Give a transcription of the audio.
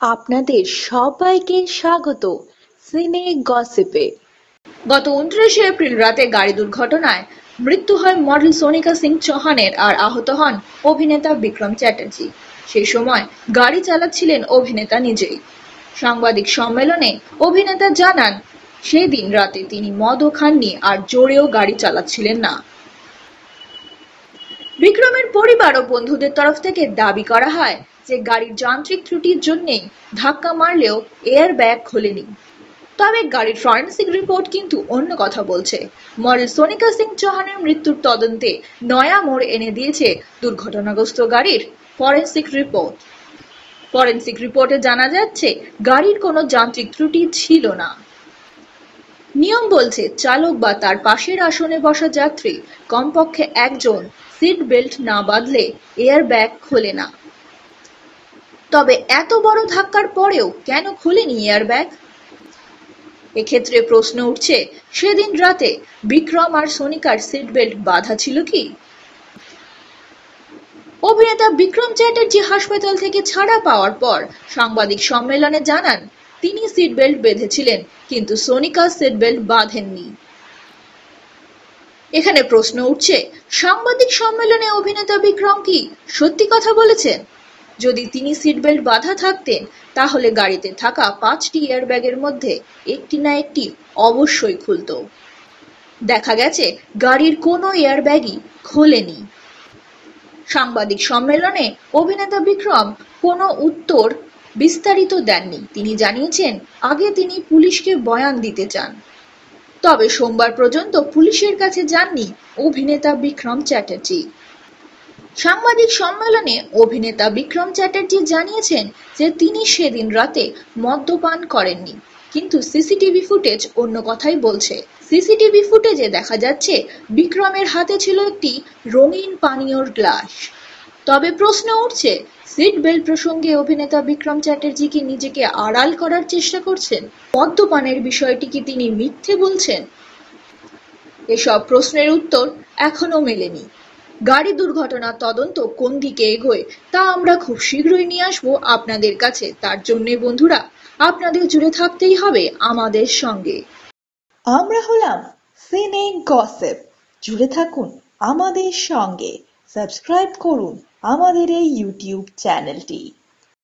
আপনাদের সবাইকে স্বাগত সিনে গসিপে। গত উনত্রিশে এপ্রিল রাতে গাড়ি দুর্ঘটনায় মৃত্যু হয় মডেল সোনিকা সিং চৌহানের আর আহত হন অভিনেতা বিক্রম চ্যাটার্জি। সেই সময় গাড়ি চালাচ্ছিলেন অভিনেতা নিজেই। সাংবাদিক সম্মেলনে অভিনেতা জানান সেই দিন রাতে তিনি মদও খাননি আর জোরেও গাড়ি চালাচ্ছিলেন না। বিক্রমের পরিবার ও বন্ধুদের তরফ থেকে দাবি করা হয় যে গাড়ির যান্ত্রিক ত্রুটির জন্যেই ধাক্কা মারলেও এয়ার ব্যাগ খোলেনি। তবে গাড়ির ফরেন্সিক রিপোর্ট কিন্তু অন্য কথা বলছে। মডেল সোনিকা সিং চৌহানের মৃত্যুর তদন্তে নয়া মোড় এনে দিয়েছে দুর্ঘটনাগ্রস্ত গাড়ির ফরেন্সিক রিপোর্ট। ফরেন্সিক রিপোর্টে জানা যাচ্ছে, গাড়ির কোনো যান্ত্রিক ত্রুটি ছিল না। নিয়ম বলছে, চালক বা তার পাশের আসনে বসা যাত্রী কমপক্ষে একজন সিট বেল্ট না বাঁধলে এয়ার ব্যাগ খোলে না। তবে এত বড় ধাক্কার পরেও কেন খোলেনি এয়ার ব্যাগ এক্ষেত্রে প্রশ্ন উঠছে, সেদিন রাতে বিক্রম আর সোনিকার সিট বেল্ট বাধা ছিল কি? অভিনেতা বিক্রম চ্যাটার্জি হাসপাতাল থেকে ছাড়া পাওয়ার পর সাংবাদিক সম্মেলনে জানান, তিনি সিট বেল্ট বেঁধেছিলেন, কিন্তু সোনিকা সিট বেল্ট বাঁধেননি। এখানে প্রশ্ন উঠছে, সাংবাদিক সম্মেলনে অভিনেতা বিক্রম কি সত্যি কথা বলেছেন? যদি তিনি সিট বেল্ট বাঁধা থাকতেন, তাহলে গাড়িতে থাকা পাঁচটি এয়ারব্যাগের মধ্যে একটি না একটি অবশ্যই খুলত। দেখা গেছে, গাড়ির কোনো এয়ারব্যাগই খোলেনি। সাংবাদিক সম্মেলনে অভিনেতা বিক্রম কোনো উত্তর বিস্তারিত দেননি। তিনি জানিয়েছেন, আগে তিনি পুলিশকে বয়ান দিতে চান। তবে সোমবার পর্যন্ত পুলিশের কাছে যাননি অভিনেতা বিক্রম চ্যাটার্জি। সাংবাদিক সম্মেলনে অভিনেতা বিক্রম চ্যাটার্জি জানিয়েছেন যে তিনি সেদিন রাতে মদ্যপান করেননি। কিন্তু সিসিটিভি ফুটেজ অন্য কথাই বলছে। সিসিটিভি ফুটেজে দেখা যাচ্ছে, বিক্রমের হাতে ছিল একটি রঙিন পানীয়র গ্লাস। তবে প্রশ্ন উঠছে, সিট বেল্ট প্রসঙ্গে অভিনেতা বিক্রম চ্যাটার্জি কি নিজেকে আড়াল করার চেষ্টা করছেন? মদ্যপানের বিষয়টি কি তিনি মিথ্যে বলছেন? এসব প্রশ্নের উত্তর এখনও মেলেনি। গাড়ি দুর্ঘটনার তদন্ত কোন দিকে এগোয়, তা আমরা খুব শীঘ্রই নিয়ে আসব আপনাদের কাছে। তার জন্যে বন্ধুরা, আপনাদের জুড়ে থাকতেই হবে আমাদের সঙ্গে। আমরা হলাম সিনে গসেপ। জুড়ে থাকুন আমাদের সঙ্গে। সাবস্ক্রাইব করুন আমাদের এই ইউটিউব চ্যানেলটি।